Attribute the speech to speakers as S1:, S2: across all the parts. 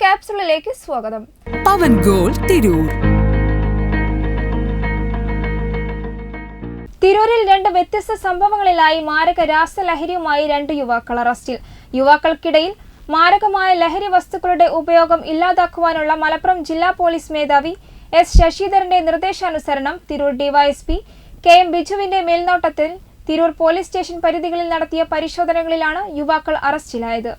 S1: ക്യാപ്സുളിലേക്ക് സ്വാഗതം.
S2: പവൻ ഗോൾ തിരൂർ.
S1: തിരൂരിൽ രണ്ട് വ്യത്യസ്ത സംഭവങ്ങളിലായി മാരക രാസലഹരിയുമായി രണ്ട് യുവാക്കൾ അറസ്റ്റിൽ. യുവാക്കൾക്കിടയിൽ മാരകമായ ലഹരി വസ്തുക്കളുടെ ഉപയോഗം ഇല്ലാതാക്കുവാനുള്ള മലപ്പുറം ജില്ലാ പോലീസ് മേധാവി എസ് ശശിധരന്റെ നിർദ്ദേശാനുസരണം തിരൂർ ഡിവൈഎസ്പി കെ എം ബിജുവിന്റെ മേൽനോട്ടത്തിൽ തിരൂർ പോലീസ് സ്റ്റേഷൻ പരിധികളിൽ നടത്തിയ പരിശോധനകളിലാണ് യുവാക്കൾ അറസ്റ്റിലായത്.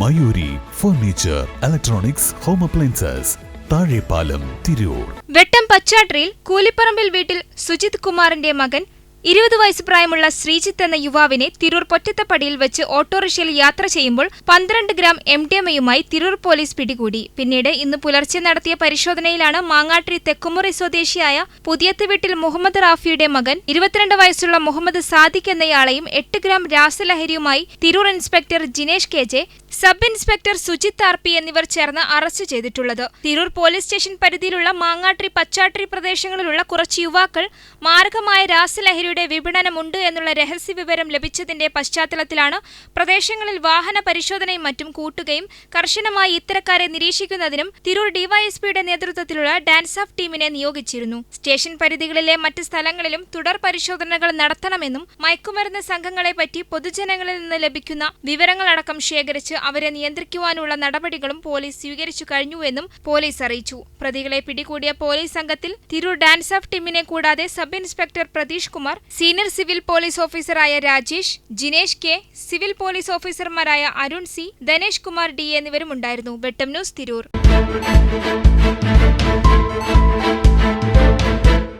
S3: Mayuri furniture electronics home appliances Thazhepalam Tirur.
S1: Vettam പച്ചാട്രിയിൽ കൂലിപ്പറമ്പിൽ വീട്ടിൽ സുജിത് കുമാറിന്റെ മകൻ ഇരുപത് വയസ്സ് പ്രായമുള്ള ശ്രീജിത്ത് എന്ന യുവാവിനെ തിരൂർ പൊറ്റത്തപ്പടിയിൽ വെച്ച് ഓട്ടോറിക്ഷയിൽ യാത്ര ചെയ്യുമ്പോൾ പന്ത്രണ്ട് ഗ്രാം എം ഡി എമ്മയുമായി തിരൂർ പോലീസ് പിടികൂടി. പിന്നീട് ഇന്ന് പുലർച്ചെ നടത്തിയ പരിശോധനയിലാണ് മാങ്ങാട്രി തെക്കുമുറി സ്വദേശിയായ പുതിയത്ത് വീട്ടിൽ മുഹമ്മദ് റാഫിയുടെ മകൻ ഇരുപത്തിരണ്ട് വയസ്സുള്ള മുഹമ്മദ് സാദിഖ് എന്നയാളെയും എട്ട് gram രാസലഹരിയുമായി Tirur inspector Jinesh K J sub inspector Sujith R P എന്നിവർ ചേർന്ന് അറസ്റ്റ് ചെയ്തിട്ടുള്ളത്. തിരൂർ പോലീസ് സ്റ്റേഷൻ പരിധിയിലുള്ള മാങ്ങാട്രി പച്ചാട്രി പ്രദേശങ്ങളിലുള്ള കുറച്ച് യുവാക്കൾ മാരകമായ രാസലഹരിയുടെ വിപണനമുണ്ട് എന്നുള്ള രഹസ്യ വിവരം ലഭിച്ചതിന്റെ പശ്ചാത്തലത്തിലാണ് പ്രദേശങ്ങളിൽ വാഹന പരിശോധനയും മറ്റും കൂട്ടുകയും കർശനമായി ഇത്തരക്കാരെ നിരീക്ഷിക്കുന്നതിനും തിരൂർ ഡിവൈഎസ്പിയുടെ നേതൃത്വത്തിലുള്ള ഡാൻസ് ഓഫ് ടീമിനെ നിയോഗിച്ചിരുന്നു. സ്റ്റേഷൻ പരിധികളിലെ മറ്റ് സ്ഥലങ്ങളിലും തുടർ പരിശോധനകൾ നടത്തണമെന്നും മയക്കുമരുന്ന് സംഘങ്ങളെപ്പറ്റി പൊതുജനങ്ങളിൽ നിന്ന് ലഭിക്കുന്ന വിവരങ്ങളടക്കം ശേഖരിച്ച് അവരെ നിയന്ത്രിക്കുവാനുള്ള നടപടികളും പോലീസ് സ്വീകരിച്ചു കഴിഞ്ഞുവെന്നും പോലീസ് അറിയിച്ചു. പ്രതികളെ പിടികൂടിയ പോലീസ് സംഘത്തിൽ തിരൂർ ഡാൻസ് ഓഫ് ടീമിനെ കൂടാതെ sub inspector Pratheesh Kumar senior civil police ഓഫീസറായ Rajesh Jinesh K civil police ഓഫീസർമാരായ അരുൺ സി ധനേഷ് കുമാർ ഡി എന്നിവരും ഉണ്ടായിരുന്നു വെട്ടം ന്യൂസ് തിരൂർ.